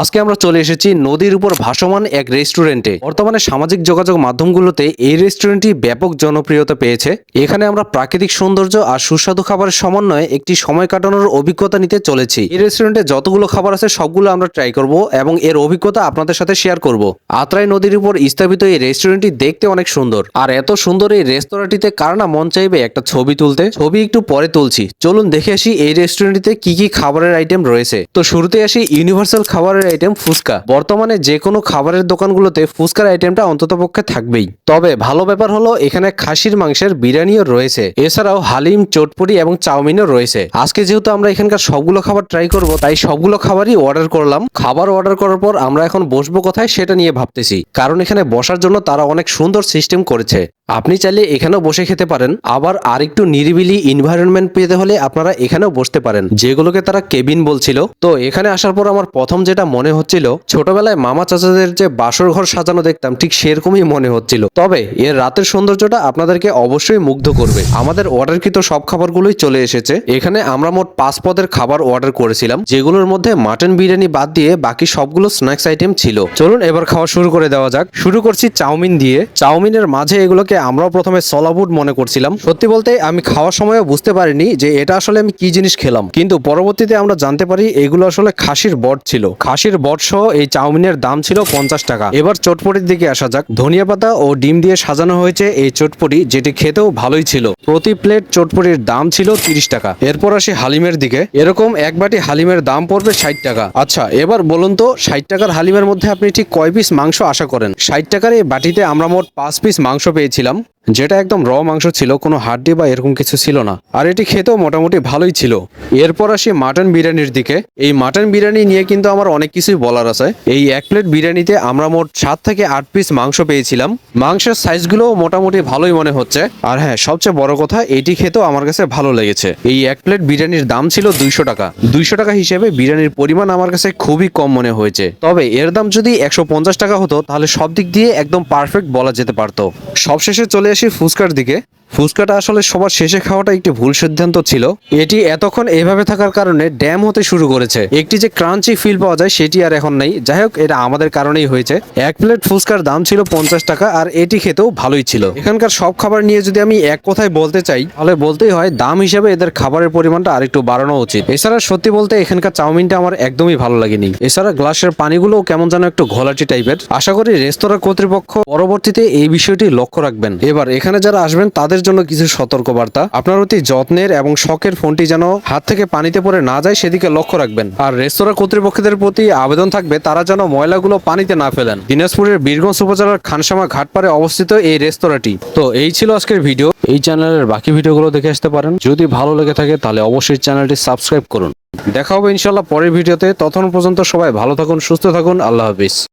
আজকে আমরা চলে এসেছি নদীর উপর ভাসমান এক রেস্টুরেন্টে। বর্তমানে সামাজিক যোগাযোগ মাধ্যমগুলোতে এই রেস্টুরেন্টটি ব্যাপক জনপ্রিয়তা পেয়েছে। এখানে আমরা প্রাকৃতিক সৌন্দর্য আর সুস্বাদু খাবারের সমন্বয়ে একটি সময় কাটানোর অভিজ্ঞতা নিতে চলেছি। এই রেস্টুরেন্টে যতগুলো খাবার আছে, সবগুলো আমরা ট্রাই করব এবং এর অভিজ্ঞতা আপনাদের সাথে শেয়ার করব। আত্রাই নদীর উপর স্থাপিত এই রেস্টুরেন্টটি দেখতে অনেক সুন্দর। আর এত সুন্দর এই রেস্তোরাঁটিতে কার না মন চাইবে একটা ছবি তুলতে? ছবি একটু পরে তুলছি। চলুন দেখে আসি এই রেস্টুরেন্টটিতে কি কি খাবারের আইটেম রয়েছে। তো শুরুতে আসি ইউনিভার্সাল খাবারের আইটেম ফুচকা। বর্তমানে যে কোনো খাবারের দোকানগুলোতে ফুচকার আইটেমটা অন্ততপক্ষে থাকবেই। তবে ভালো ব্যাপার হলো, এখানে খাসির মাংসের বিরিয়ানিও রয়েছে। এছাড়াও হালিম, চটপটি এবং চাউমিনও রয়েছে। আজকে যেহেতু আমরা এখানকার সবগুলো খাবার ট্রাই করব, তাই সবগুলো খাবারই অর্ডার করলাম। খাবার অর্ডার করার পর আমরা এখন বসবো কোথায় সেটা নিয়ে ভাবতেছি। কারণ এখানে বসার জন্য তারা অনেক সুন্দর সিস্টেম করেছে। আপনি চাইলে এখানেও বসে খেতে পারেন। আবার আরেকটু নিরিবিলি এনভায়রনমেন্ট পেতে হলে আপনারা এখানেও বসতে পারেন। যেগুলোকে তারা কেবিন বলছিল। তো এখানে আসার পর আমার প্রথম যেটা মনে হচ্ছিল, ছোটবেলায় মামা চাচাদের যে বাসর ঘর সাজানো দেখতাম, ঠিক সেরকমই মনে হচ্ছিল। তবে এর রাতের সৌন্দর্যটা আপনাদেরকে অবশ্যই মুগ্ধ করবে। আমাদের অর্ডারকৃত সব খাবারগুলোই চলে এসেছে। এখানে আমরা মোট পাঁচ পদের খাবার অর্ডার করেছিলাম, যেগুলোর মধ্যে মাটন বিরিয়ানি বাদ দিয়ে বাকি সবগুলো স্ন্যাক্স আইটেম ছিল। চলুন এবার খাওয়া শুরু করে দেওয়া যাক। শুরু করছি চাউমিন দিয়ে। চাউমিনের মাঝে এগুলোকে আমরাও প্রথমে সলাবুট মনে করছিলাম। সত্যি বলতে আমি খাওয়ার সময়ও বুঝতে পারিনি যে এটা আসলে আমি কি জিনিস খেলাম। কিন্তু পরবর্তীতে আমরা জানতে পারি এগুলো আসলে খাসির বট ছিল। খাসির বট সহ এই চাউমিনের দাম ছিল পঞ্চাশ টাকা। এবার চটপটির দিকে আসা যাক। ধনিয়া পাতা ও ডিম দিয়ে সাজানো হয়েছে এই চটপটি, যেটি খেতেও ভালোই ছিল। প্রতি প্লেট চটপটির দাম ছিল তিরিশ টাকা। এরপর আসি হালিমের দিকে। এরকম এক বাটি হালিমের দাম পড়বে ষাট টাকা। আচ্ছা এবার বলুন তো, ষাট টাকার হালিমের মধ্যে আপনি ঠিক কয় পিস মাংস আশা করেন? ষাট টাকার এই বাটিতে আমরা মোট পাঁচ পিস মাংস পেয়েছিলাম। দিলাম যেটা একদম র মাংস ছিল, কোনো হাড্ডি বা এরকম কিছু ছিল না। আর এটি খেতেও মোটামুটি ভালোই ছিল। এরপর আসি মাটন বিরিয়ানির দিকে। এই মাটন বিরিয়ানি নিয়ে কিন্তু আমার অনেক কিছুই বলার আছে। এই এক প্লেট বিরিয়ানিতে আমরা মোট সাত থেকে আট পিস মাংস পেয়েছিলাম। মাংসের সাইজগুলোও মোটামুটি ভালোই মনে হচ্ছে। আর হ্যাঁ সবচেয়ে বড় কথা, এটি খেতেও আমার কাছে ভালো লেগেছে। এই এক প্লেট বিরিয়ানির দাম ছিল দুইশো টাকা। দুইশো টাকা হিসেবে বিরিয়ানির পরিমাণ আমার কাছে খুবই কম মনে হয়েছে। তবে এর দাম যদি একশো পঞ্চাশ টাকা হতো, তাহলে সব দিক দিয়ে একদম পারফেক্ট বলা যেতে পারতো। সবশেষে চলে আসি ফুচকার দিকে। ফুচকাটা আসলে সবার শেষে খাওয়াটা একটি ভুল সিদ্ধান্ত ছিল। এটি এতক্ষণ এভাবে থাকার কারণে ড্যাম হতে শুরু করেছে। একটি যে ক্রাঞ্চি ফিল পাওয়া যায় সেটি আর এখন নেই। যাই হোক, এটা আমাদের কারণেই হয়েছে। এক প্লেট ফুচকার দাম ছিল পঞ্চাশ টাকা আর এটি খেতেও ভালোই ছিল। এখানকার সব খাবার নিয়ে যদি আমি এক কথায় বলতে চাই, তাহলে বলতেই হয় দাম হিসেবে এদের খাবারের পরিমাণটা আরেকটু বাড়ানো উচিত। এছাড়া সত্যি বলতে এখানকার চাউমিনটা আমার একদমই ভালো লাগেনি। এছাড়া গ্লাসের পানিগুলো কেমন যেন একটু ঘোলাটি টাইপের আশা করি রেস্তোরাঁ কর্তৃপক্ষ পরবর্তীতে এই বিষয়টি লক্ষ্য রাখবেন। এবার এখানে যারা আসবেন, তাদের জন্য কিছু সতর্কবার্তা। আপনার অতি যত্নের এবং শখের ফোনটি যেন হাত থেকে পানিতে পড়ে না যায়, সেদিকে লক্ষ্য রাখবেন। আর রেস্তোরাঁ কর্তৃপক্ষদের প্রতি আবেদন থাকবে, তারা যেন ময়লাগুলো পানিতে না ফেলেন। দিনাজপুরের বীরগঞ্জ উপজেলার খানসামা ঘাটপাড়ে অবস্থিত এই রেস্তোরাঁটি। তো এই ছিল আজকের ভিডিও। এই চ্যানেলের বাকি ভিডিওগুলো দেখে আসতে পারেন। যদি ভালো লেগে থাকে, তাহলে অবশ্যই চ্যানেলটি সাবস্ক্রাইব করুন। দেখা হবে ইনশাল্লাহ পরের ভিডিওতে। তখন পর্যন্ত সবাই ভালো থাকুন, সুস্থ থাকুন। আল্লাহ হাফিজ।